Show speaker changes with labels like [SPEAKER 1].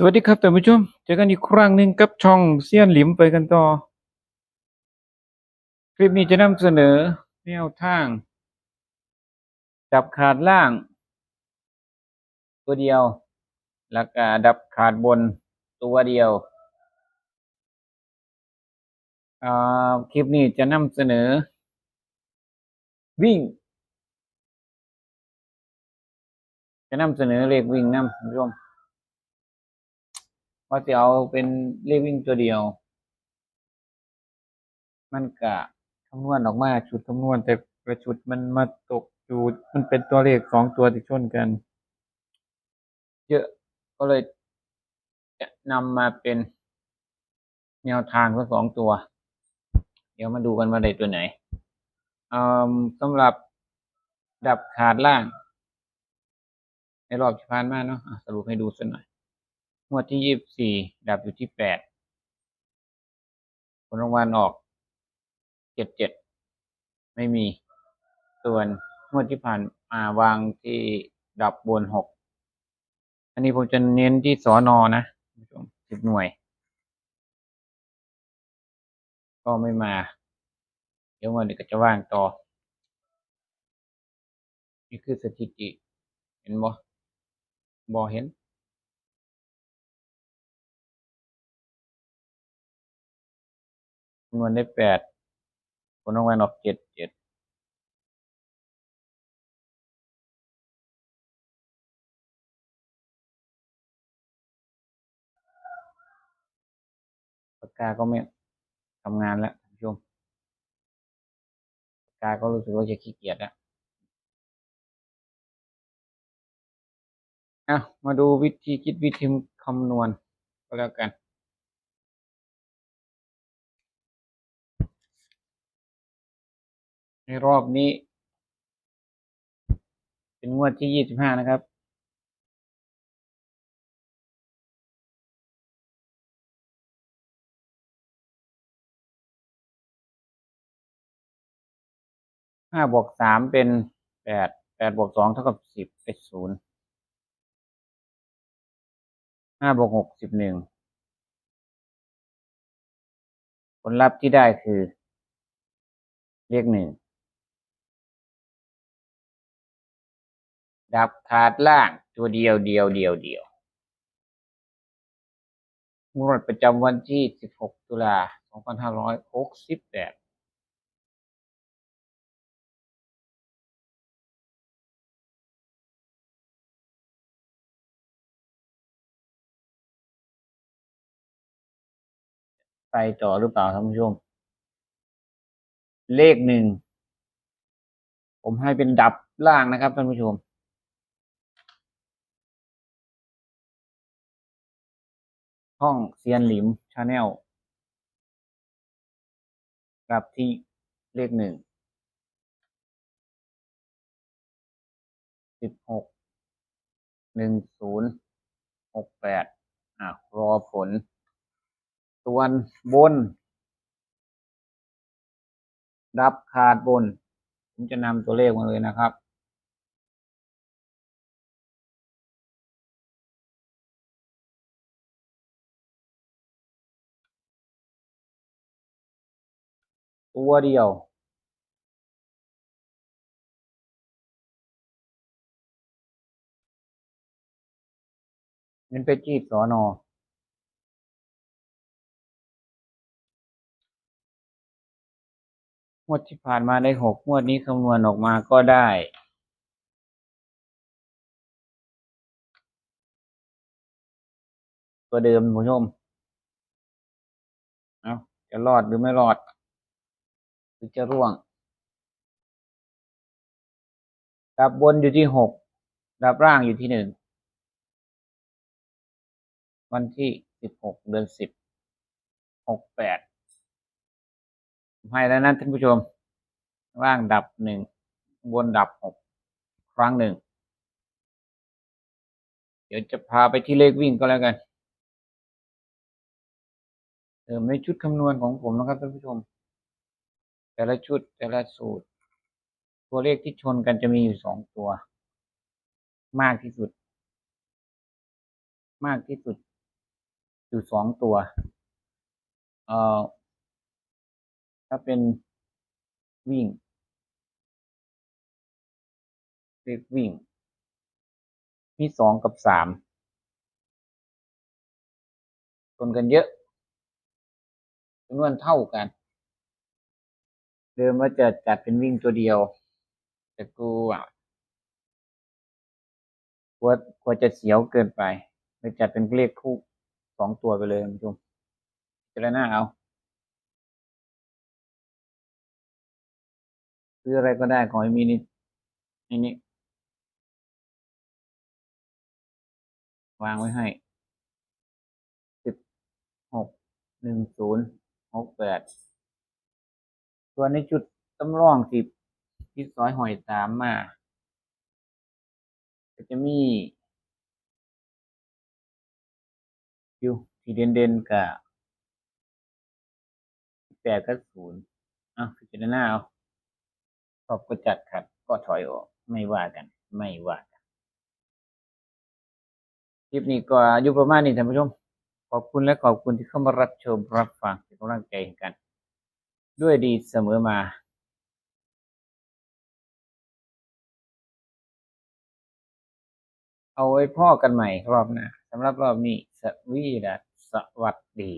[SPEAKER 1] สวัสดีครับท่านผู้ชม เจอกันอีกครั้งหนึ่งกับช่องเซียนหลิมไปกันต่อ คลิปนี้จะนำเสนอแนวทาง ดับขาดล่าง ตัวเดียว แล้วก็ดับขาดบนตัวเดียว คลิปนี้จะนำเสนอ วิ่ง จะนำเสนอเลขวิ่งนำท่านผู้ชม ว่าจะเอาเป็นเลขวิ่งตัวเดียว มันกะคำนวณออกมาชุดคำนวณแต่ละชุดมันมาตกอยู่มันเป็นตัวเลขสองตัวที่ชนกัน เยอะก็เลยจะนำมาเป็นแนวทางทั้งสองตัว เดี๋ยวมาดูกันว่าได้ตัวไหนสำหรับดับขาดล่าง ในรอบที่ผ่านมาเนาะะสรุปให้ดูสักหน่อย งวดที่ยี่สิบสี่ดับอยู่ที่แปดผลรางวัลออกเจ็ดเจ็ดไม่มี ส่วนงวดที่ผ่านมาวางที่ดับบนหกอันนี้ผมจะเน้นที่สอนอนะคุณผู้ชมสิบหน่วย ก็ไม่มา เดี๋ยววันนี้ก็จะว่างต่อ นี่คือสถิติ เห็นบ่บ่เห็น คำนวณได้แปดผลรางวัลออกเจ็ดเจ็ดปากกาก็ไม่ทำงานแล้วท่านผู้ชมปากกาก็รู้สึกว่าจะขี้เกียจแล้วอะมาดูวิธีคิดวิธีคำนวณก็แล้วกัน ในรอบนี้ เป็นงวดที่ยี่สิบห้านะครับห้าบวกสามเป็นแปดแปดบวกสองเท่ากับสิบเป็นศูนย์ห้าบวกหกสิบหนึ่งผลลัพธ์ที่ได้คือ เลขหนึ่ง ดับขาดล่างตัวเดียวเดียวเดียวเดียวงวดประจำวันที่ 16 ตุลา 2568ไปต่อหรือเปล่าท่านผู้ชม เลขหนึ่ง ผมให้เป็นดับล่างนะครับท่านผู้ชม ห้องเซียนหลิมชาแนลกับที่เลขหนึ่งสิบหกหนึ่งศูนย์หกแปดอะรอผล ส่วนบน ดับขาดบน ผมจะนำตัวเลขมาเลยนะครับ ตัวเดียวเน้นไปจีบสอนอวดที่ผ่านมาได้หกงวดนี้คำนวณออกมาก็ได้ตัวเดิมคุณผู้ชม เอาจะรอดหรือไม่รอด หรือจะร่วง ดับบนอยู่ที่หกดับล่างอยู่ที่หนึ่งวันที่สิบหกเดือนสิบหกแปดให้แล้วนะท่านผู้ชม ล่างดับหนึ่งบนดับหกครั้งหนึ่ง เดี๋ยวจะพาไปที่เลขวิ่งก็แล้วกันเติมในชุดคำนวณของผมนะครับท่านผู้ชม แต่ละชุดแต่ละสูตร ตัวเลขที่ชนกันจะมีอยู่สองตัว มากที่สุด มากที่สุด อยู่สองตัว เอ่อ ถ้าเป็นวิ่งเลขวิ่ง มีสองกับสามชนกันเยอะจำนวนเท่ากัน เดิมว่าจะจัดเป็นวิ่งตัวเดียว แต่กูอะกลัวกลัวจะเสียวเกินไปเลยจัดเป็นเลขคู่สองตัวไปเลยคุณผู้ชมเจารณาเอาซื้ออะไรก็ได้ขอให้มีนี่ในนี้วางไว้ให้สิบหกหนึ่งศูนย์หกแปด ส่วนในจุดตำรองสิบที่ซอยหอยตามมาก็จะมีอยู่ที่เด่นเด่นๆกับแปดกับศูนย์อะพิจารณาเอาชอบก็จัดขัดก็ถอยออก ไม่ว่ากัน ไม่ว่ากัน คลิปนี้ก็อยู่ประมาณนี้ท่านผู้ชม ขอบคุณและขอบคุณที่เข้ามารับชมรับฟังเป็นกำลังใจกัน ด้วยดีเสมอมาเอาไว้พ่อกันใหม่รอบหน้าสำหรับรอบนี้สวีดัสสวัสดี